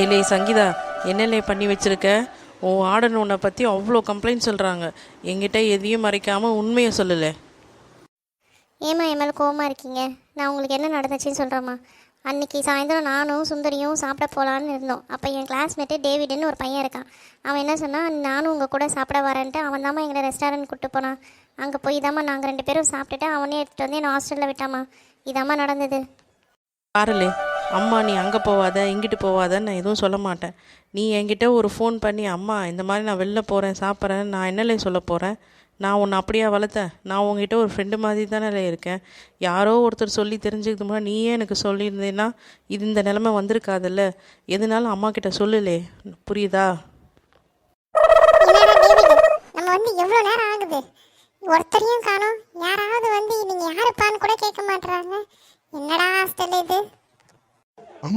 ஏலே சங்கீதா என்னலே பண்ணி வச்சிருக்க? உன் ஆர்டர் உன்னை பற்றி அவ்வளோ கம்ப்ளைண்ட் சொல்கிறாங்க என்கிட்ட எதையும் மறைக்காமல் உண்மையை சொல்லலை. ஏம்மா என் மேலே கோவமாக இருக்கீங்க? நான் உங்களுக்கு என்ன நடந்துச்சுன்னு சொல்கிறேம்மா அன்னைக்கு சாயந்தரம் நானும் சுந்தரியும் சாப்பிட போகலான்னு இருந்தோம். அப்போ என் கிளாஸ்மேட்டு டேவிடுன்னு ஒரு பையன் இருக்கான். அவன் என்ன சொன்னான் நானும் உங்கள் கூட சாப்பிட வரேன்ட்டு அவன் தாம்மா எங்களை ரெஸ்டாரண்ட் கூப்பிட்டு போனான். அங்கே போய் தாம்மா நாங்கள் ரெண்டு பேரும் சாப்பிட்டுட்டு அவனே எடுத்துகிட்டு வந்து என்னை ஹாஸ்டலில் விட்டாம்மா. இதாம்மா நடந்தது. பாருலே அம்மா நீ அங்கே போவாத இங்கிட்டு போவாதன்னு நான் எதுவும் சொல்ல மாட்டேன். நீ என்கிட்ட ஒரு ஃபோன் பண்ணி அம்மா இந்த மாதிரி நான் வெளில போகிறேன் சாப்பிட்றேன் நான் என்னலே சொல்ல போகிறேன் நான் உன்னை அப்படியா வளர்த்தேன்? நான் உங்ககிட்ட ஒரு ஃப்ரெண்டு மாதிரி தானே இருக்கேன்? யாரோ ஒருத்தர் சொல்லி தெரிஞ்சுக்கிட்டு முன்னாடி நீயே எனக்கு சொல்லியிருந்தேன்னா இது இந்த நிலமை வந்திருக்காதுல்ல? எதுனாலும் அம்மா கிட்ட சொல்லலே. புரியுதா? நம்ம வந்து எவ்வளோ நேரம் ஆகுது? ஒருத்தரையும் காணும் யாராவது வந்து நீங்க யாருப்பான்னு கூட கேட்க மாட்றாங்க என்னடா ஹாஸ்டல் இது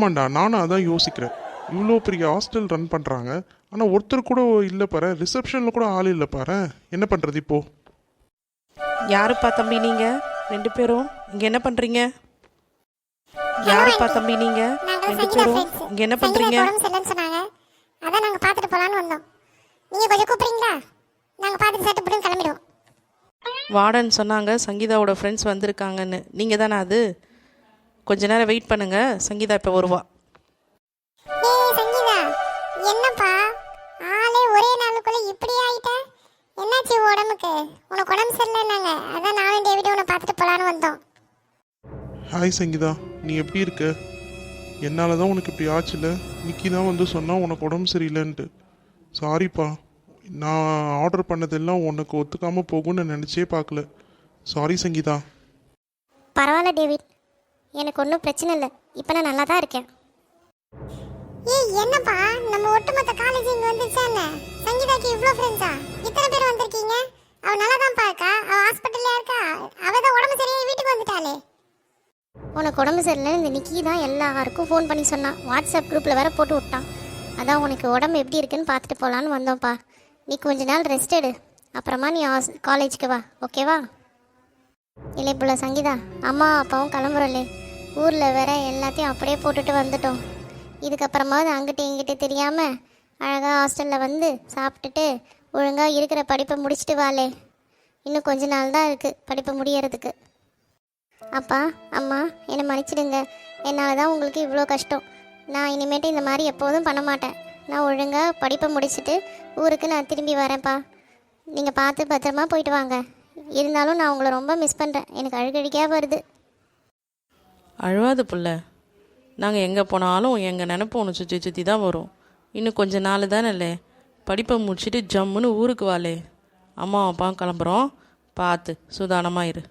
ஆமாண்டா நானும் அதான் யோசிக்கிறேன். இவ்வளோ பெரிய ஹாஸ்டல் ரன் பண்ணுறாங்க ஆனால் ஒருத்தர் கூட இல்லை பாரு ரிசப்ஷனில் கூட ஆள் இல்லை பாரு. என்ன பண்ணுறது இப்போ? யாருப்பா தம்பி நீங்கள் ரெண்டு பேரும். இங்கே என்ன பண்ணுறீங்க யாருப்பா தம்பி நீங்கள் நாங்க ரெண்டு பேரும். இங்கே என்ன பண்ணுறீங்க சொன்னாங்க. அதான் நாங்க பார்த்துட்டு போலான்னு வந்தோம். நீங்க கொஞ்சம் கூப்பிடுறீங்களா? நாங்க பார்த்துட்டு சட்டு புடுன்னு கிளம்பிடுவோம். வார்டன் சொன்னாங்க சங்கீதாவோட ஃப்ரெண்ட்ஸ் வந்திருக்காங்கன்னு. நீங்கள் தானே அது? கொஞ்ச நேரம் வெயிட் பண்ணுங்க. சங்கீதா இப்போ வருவா. ஏய் சங்கீதா என்னப்பா? ஆளே ஒரே நாளுக்குள்ள இப்படி ஆயிட்ட? என்னாச்சு உன் உடம்புக்கு? உனக்கு உடம்பு சரியில்லைன்னாங்க. அதான் நானும் டேவிடும் உன்னை பார்த்துட்டு போலான்னு வந்தோம். ஹாய் சங்கீதா. நீ எப்படி இருக்க? என்னால் தான் உனக்கு இப்படி ஆச்சுல? நிக்கி தான் வந்து சொன்னா உனக்கு உடம்பு சரியில்லைன்ட்டு. சாரிப்பா நான் ஆர்டர் பண்ணதெல்லாம் உனக்கு ஒத்துக்காமல் போகும்னு நினச்சே பார்க்கல. சாரி சங்கீதா. பரவாயில்ல டேவிட். எனக்கு ஒன்றும் பிரச்சனை இல்லை. இப்போ நான் நல்லா தான் இருக்கேன். ஏய் என்னப்பா? நம்ம ஒட்டுமொத்த காலேஜ் இங்க வந்துச்சா என்ன? சங்கீதாக்கு இவ்ளோ ஃப்ரெண்ட்ஸா இத்தனை பேர் வந்திருக்கீங்க? அவ நல்லா தான் இருக்கா? அவ ஹாஸ்பிட்டல்ல இருக்கா? அவ தான் உடம்பு சரியாயி வீட்டுக்கு வந்துட்டாளே. உனக்கு உடம்பு சரியில்லைன்னு இந்த நிக்கி தான் எல்லாருக்கும் ஃபோன் பண்ணி சொன்னான் வாட்ஸ்அப் குரூப்பில் வேற போட்டு விட்டான். அதான் உனக்கு உடம்பு எப்படி இருக்குன்னு பார்த்துட்டு போகலான்னு வந்தோம்ப்பா. நீ கொஞ்ச நாள் ரெஸ்ட் எடு. அப்புறமா நீ காலேஜுக்கு வா. ஓகேவா இல்லை புள்ள சங்கீதா. அம்மா அப்பாவும் கிளம்புறோம்லே. ஊரில் வேற எல்லாத்தையும் அப்படியே போட்டுட்டு வந்துட்டோம். இதுக்கப்புறமாவது அங்கிட்டு இங்கிட்டு தெரியாமல் அழகாக ஹாஸ்டலில் வந்து சாப்பிட்டுட்டு ஒழுங்காக இருக்கிற படிப்பை முடிச்சுட்டு வாளே இன்னும் கொஞ்ச நாள் தான் இருக்குது படிப்பை முடியறதுக்கு. அப்பா அம்மா என்னை மன்னிச்சிடுங்க. என்னால் தான் உங்களுக்கு இவ்வளோ கஷ்டம். நான் இனிமேட்டு இந்த மாதிரி எப்போதும் பண்ண மாட்டேன். நான் ஒழுங்காக படிப்பை முடிச்சுட்டு ஊருக்கு நான் திரும்பி வரேன்ப்பா. நீங்கள் பார்த்து பத்திரமா போயிட்டு வாங்க. இருந்தாலும் நான் உங்களை ரொம்ப மிஸ் பண்ணுறேன் எனக்கு அழுகழுகியாக வருது. அழுவாத புள்ள. நாங்கள் எங்கே போனாலும் எங்கள் நினப்பு ஒன்று சுற்றி சுற்றி தான் வரும். இன்னும் கொஞ்ச நாள் தானே படிப்பை முடிச்சுட்டு ஜம்முன்னு ஊருக்கு வாலே. அம்மா அப்பா கிளம்புறோம். பார்த்து சுதானமாக இரு.